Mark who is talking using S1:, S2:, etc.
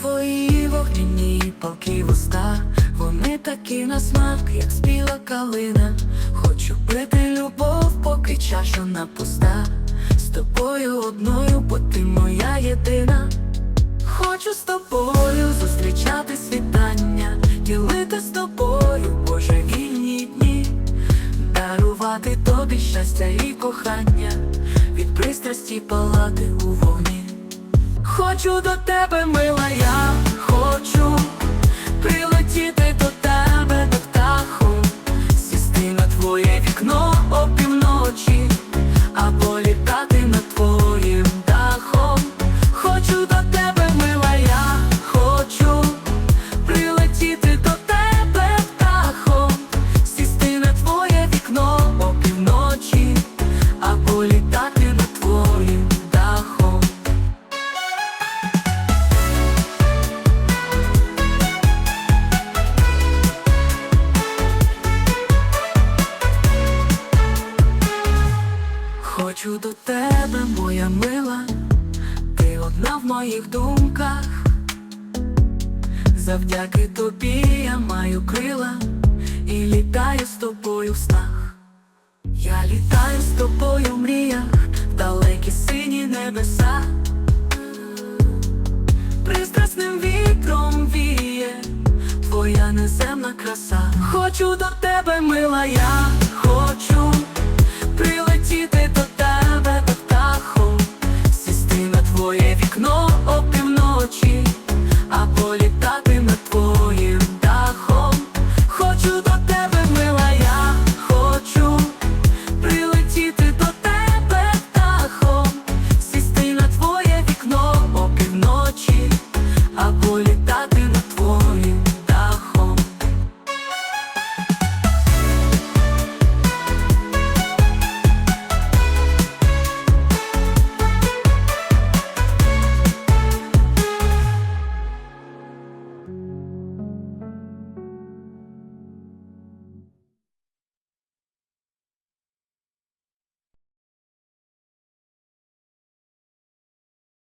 S1: Твої вогняні палки вуста, вони такі на смак, як спіла калина. Хочу пити любов, поки чаша на пуста. З тобою одною, бо ти моя єдина. Хочу з тобою зустрічати світання, ділити з тобою божевільні дні, дарувати тобі щастя і кохання, від пристрасті палати у вогні. Хочу до тебе, мила, я Хочу до тебе, моя мила, ти одна в моїх думках. Завдяки тобі я маю крила і літаю з тобою в снах. Я літаю з тобою в мріях, в далекі сині небеса. Пристрасним вітром віє твоя неземна краса. Хочу до тебе, мила, я